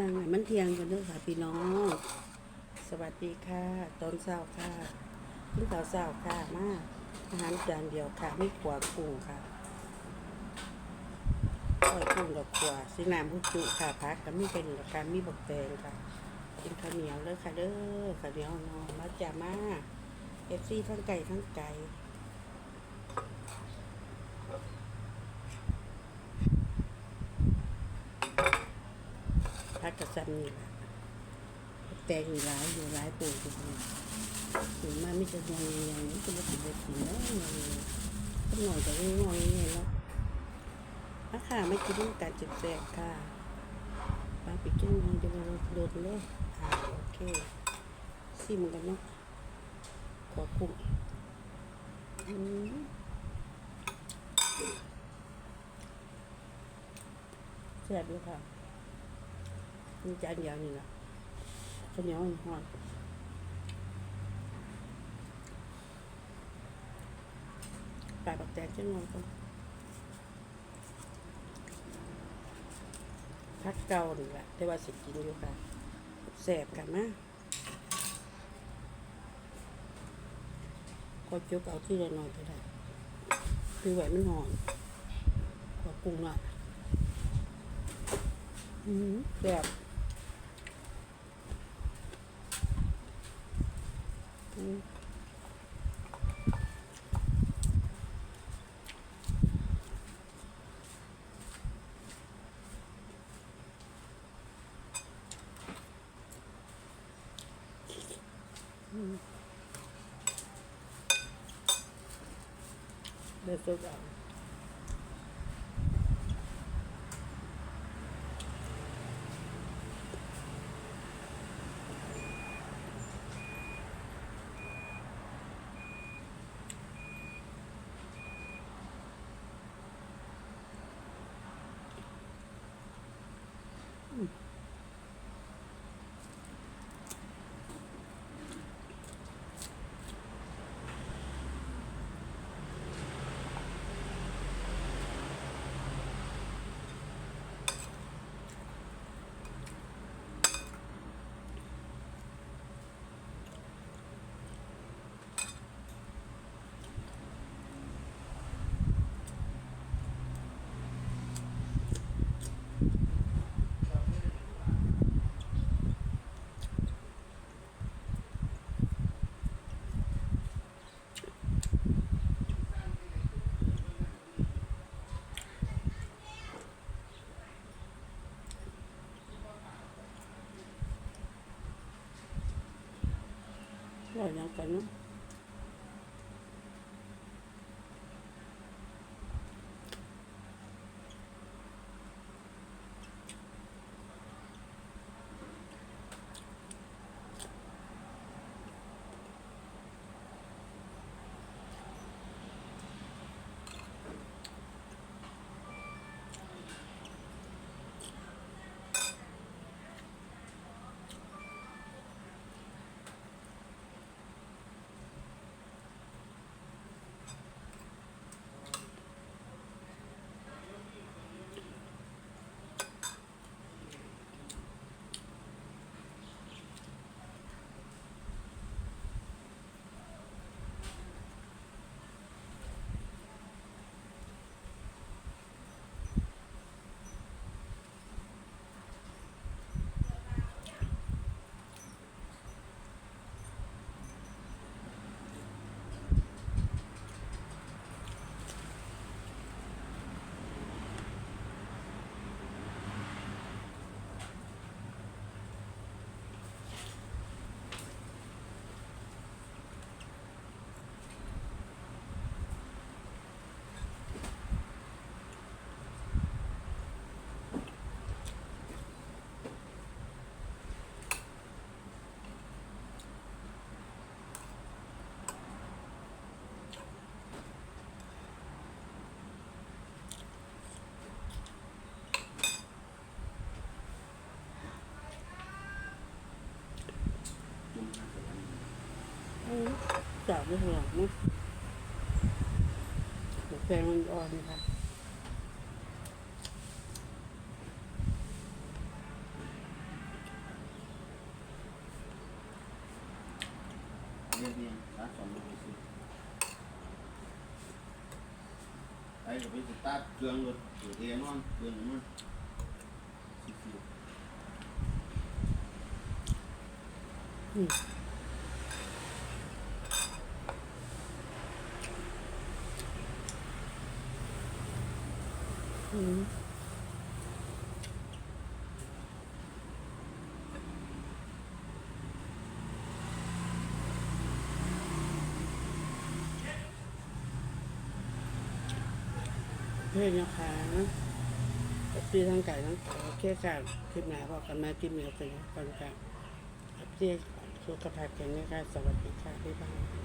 นางไหนมันเทียงกันด้อค่ะพี่น้อง สวัสดีค่ะ ตอนเช้าค่ะขึ้นเช้าเช้าค่ะมาอาหารจานเดียวค่ะไม่ขวากุ้งค่ะก้อยกุ้งกับขวาสีน้ำพุจุค่ะพักกับมีเป็นกับการมีบกแตงค่ะกินข้าวเหนียวเลยค่ะเด้อข้าวเหนียวนอนมาจ่ามาเอฟซีทั้งไก่ทั้งไก่ กกับซันนี่แหละแตงอยู่ร้ายอยู่ร้ายปลูกอยู่นี่ถึงมาไม่จะงงยังนี่ก็ไม่ถึงจะกินแล้วงงก็หน่อยแต่งงงนี่แล้วอาค่ะไม่กินต้องการจ็บแสบค่ะปลาปิดแก้มดีเดี๋ยวเราโดนเลยอ่าโอเคซิมกันเนาะขอกุ้งอืมแซ่บด้วยค่ะ มีจานเดียวนี่แหละข้าวเหนียวหอดปลาปักแตกจังเลยก็พักเก่านี่แหละแต่ว่าสิกินอยู่ค่ะแสบกันนะก็จุกเอาที่ละหน่อยก็ได้คือไหวมันหอนขอปรุงหน่อยอืมแซ่บ อืมอืมเดือดสุ จับไม่หังนะแฟงมันอ่อนค่ะเรียนยนนะสองลูกสิไอ้กัไปสตาร์ทเครื่องรถตัวเยงนั่นเครื่องนั่นสิบสิบ เพื่อนนะคะพี่ทั้งไก่ทั้งไก่โอเคค่ะคลิปหนาบอกกันมาคลิปนี้เป็นกันค่พี่อสุขภาพแข็งแรงค่ะสวัสดีค่ะบ๊ายบาย